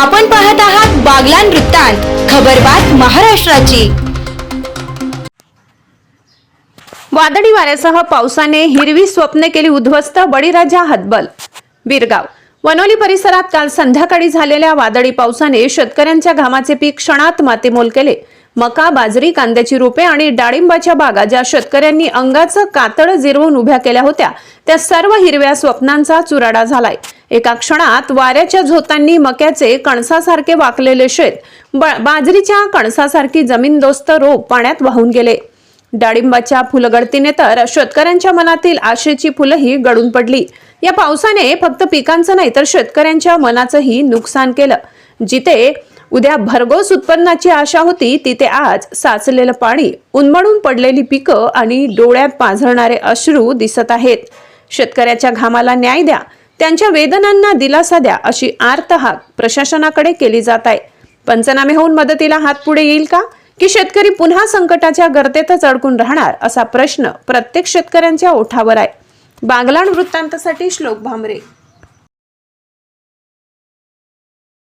आपण पाहत आहात बागलान वृत्तांत खबरबात महाराष्ट्राची. वादळी वाऱ्यासह पावसाने हिरवी स्वप्ने केली उद्ध्वस्त बळीराजा हतबल. बिरगाव. वनोली परिसरात काल संध्याकाळी झालेल्या वादळी पावसाने शेतकऱ्यांच्या घामाचे पीक क्षणात मातीमोल केले. मका बाजरी कांद्याची रोपे आणि डाळिंबाच्या बागा ज्या शेतकऱ्यांनी अंगाचं कातड जिरवून उभ्या केल्या होत्या त्या सर्व हिरव्या स्वप्नांचा चुराडा झालाय. एका क्षणात वाऱ्याच्या झोतांनी मक्याचे कणसासारखे वाकलेले शेत ब- बाजरीच्या कणसासारखी जमीनदोस्त रोप पाण्यात वाहून गेले. डाळिंबाच्या फुलगळतीने तर शेतकऱ्यांच्या मनातील आशेची फुलंही गळून पडली. या पावसाने फक्त पिकांचं नाही तर शेतकऱ्यांच्या मनाचंही नुकसान केलं. जिथे उद्या भरघोस उत्पन्नाची आशा होती तिथे आज साचलेलं पाणी उन्मळून पडलेली पिकं आणि डोळ्यात पाझरणारे अश्रू दिसत आहेत. शेतकऱ्याच्या घामाला न्याय द्या. त्यांच्या वेदनांना दिलासा द्या अशी आर्तहाक प्रशासनाकडे केली जात आहे. पंचनामे होऊन मदतीला हात पुढे येईल का? की शेतकरी पुन्हा संकटाच्या गर्तेतच अडकून राहणार असा प्रश्न प्रत्येक शेतकऱ्यांच्या ओठावर आहे. बागलाण वृत्तांतासाठी श्लोक भामरे.